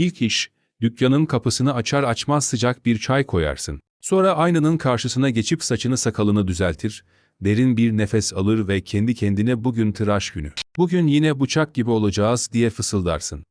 İlk iş, dükkanın kapısını açar açmaz sıcak bir çay koyarsın. Sonra aynanın karşısına geçip saçını sakalını düzeltir, derin bir nefes alır ve kendi kendine bugün tıraş günü. Bugün yine bıçak gibi olacağız diye fısıldarsın.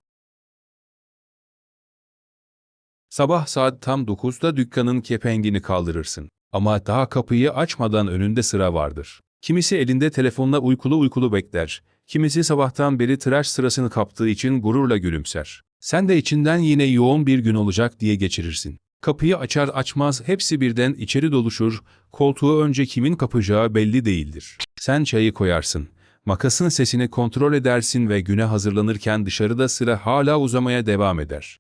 Sabah saat tam 9'da dükkanın kepengini kaldırırsın. Ama daha kapıyı açmadan önünde sıra vardır. Kimisi elinde telefonla uykulu uykulu bekler. Kimisi sabahtan beri tıraş sırasını kaptığı için gururla gülümser. Sen de içinden yine yoğun bir gün olacak diye geçirirsin. Kapıyı açar açmaz hepsi birden içeri doluşur, koltuğu önce kimin kapacağı belli değildir. Sen çayı koyarsın. Makasın sesini kontrol edersin ve güne hazırlanırken dışarıda sıra hala uzamaya devam eder.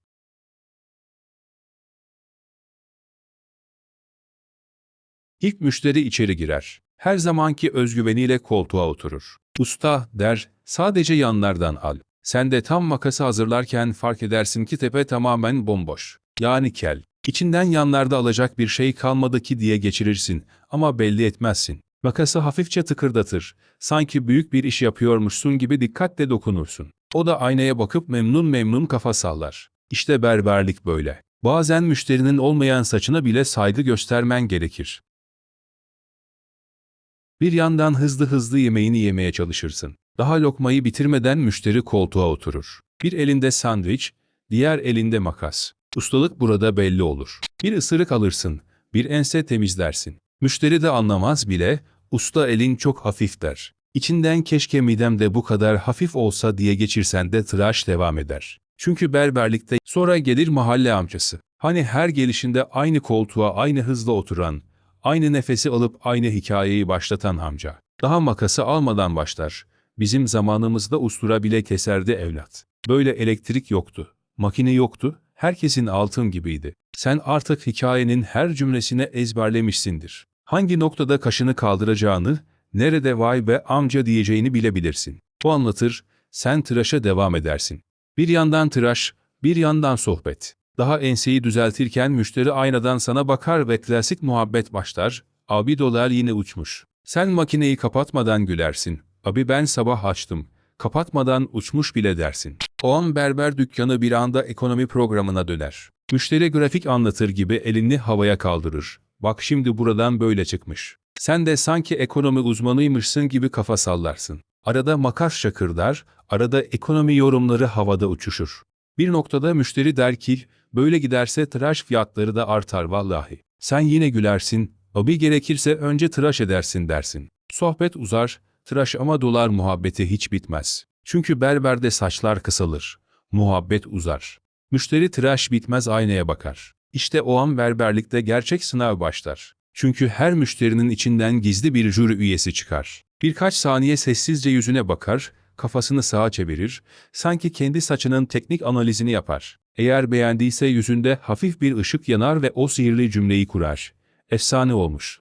İlk müşteri içeri girer. Her zamanki özgüveniyle koltuğa oturur. Usta der, sadece yanlardan al. Sen de tam makası hazırlarken fark edersin ki tepe tamamen bomboş. Yani kel. İçinden yanlarda alacak bir şey kalmadı ki diye geçirirsin ama belli etmezsin. Makası hafifçe tıkırdatır. Sanki büyük bir iş yapıyormuşsun gibi dikkatle dokunursun. O da aynaya bakıp memnun memnun kafa sallar. İşte berberlik böyle. Bazen müşterinin olmayan saçına bile saygı göstermen gerekir. Bir yandan hızlı hızlı yemeğini yemeye çalışırsın. Daha lokmayı bitirmeden müşteri koltuğa oturur. Bir elinde sandviç, diğer elinde makas. Ustalık burada belli olur. Bir ısırık alırsın, bir ense temizlersin. Müşteri de anlamaz bile, usta elin çok hafif der. İçinden keşke midemde bu kadar hafif olsa diye geçirsen de tıraş devam eder. Çünkü berberlikte sonra gelir mahalle amcası. Hani her gelişinde aynı koltuğa aynı hızla oturan, aynı nefesi alıp aynı hikayeyi başlatan amca. Daha makası almadan başlar. Bizim zamanımızda ustura bile keserdi evlat. Böyle elektrik yoktu. Makine yoktu. Herkesin altın gibiydi. Sen artık hikayenin her cümlesine ezberlemişsindir. Hangi noktada kaşını kaldıracağını, nerede vay be amca diyeceğini bilebilirsin. O anlatır, sen tıraşa devam edersin. Bir yandan tıraş, bir yandan sohbet. Daha enseyi düzeltirken müşteri aynadan sana bakar ve klasik muhabbet başlar. Abi dolar yine uçmuş. Sen makineyi kapatmadan gülersin. Abi ben sabah açtım. Kapatmadan uçmuş bile dersin. O an berber dükkanı bir anda ekonomi programına döner. Müşteri grafik anlatır gibi elini havaya kaldırır. Bak şimdi buradan böyle çıkmış. Sen de sanki ekonomi uzmanıymışsın gibi kafa sallarsın. Arada makas şakırdar, arada ekonomi yorumları havada uçuşur. Bir noktada müşteri der ki, böyle giderse tıraş fiyatları da artar vallahi. Sen yine gülersin, abi gerekirse önce tıraş edersin dersin. Sohbet uzar, tıraş ama dolar muhabbeti hiç bitmez. Çünkü berberde saçlar kısalır, muhabbet uzar. Müşteri tıraş bitmez aynaya bakar. İşte o an berberlikte gerçek sınav başlar. Çünkü her müşterinin içinden gizli bir jüri üyesi çıkar. Birkaç saniye sessizce yüzüne bakar, kafasını sağa çevirir, sanki kendi saçının teknik analizini yapar. Eğer beğendiyse yüzünde hafif bir ışık yanar ve o sihirli cümleyi kurar. Efsane olmuş.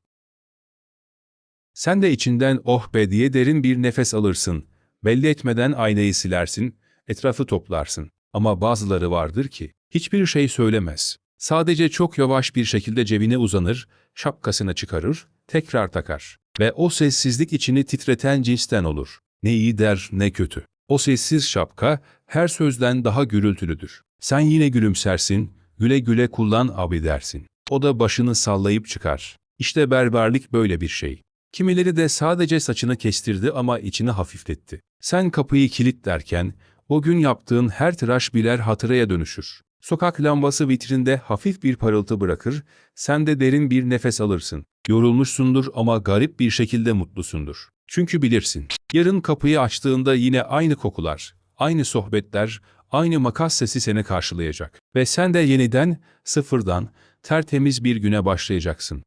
Sen de içinden oh be diye derin bir nefes alırsın. Belli etmeden aynayı silersin, etrafı toplarsın. Ama bazıları vardır ki hiçbir şey söylemez. Sadece çok yavaş bir şekilde cebine uzanır, şapkasını çıkarır, tekrar takar. Ve o sessizlik içini titreten cinsten olur. Ne iyi der ne kötü. O sessiz şapka her sözden daha gürültülüdür. Sen yine gülümsersin, güle güle kullan abi dersin. O da başını sallayıp çıkar. İşte berberlik böyle bir şey. Kimileri de sadece saçını kestirdi ama içini hafifletti. Sen kapıyı kilit derken, o gün yaptığın her tıraş birer hatıraya dönüşür. Sokak lambası vitrinde hafif bir parıltı bırakır, sen de derin bir nefes alırsın. Yorulmuşsundur ama garip bir şekilde mutlusundur. Çünkü bilirsin, yarın kapıyı açtığında yine aynı kokular, aynı sohbetler, aynı makas sesi seni karşılayacak. Ve sen de yeniden, sıfırdan, tertemiz bir güne başlayacaksın.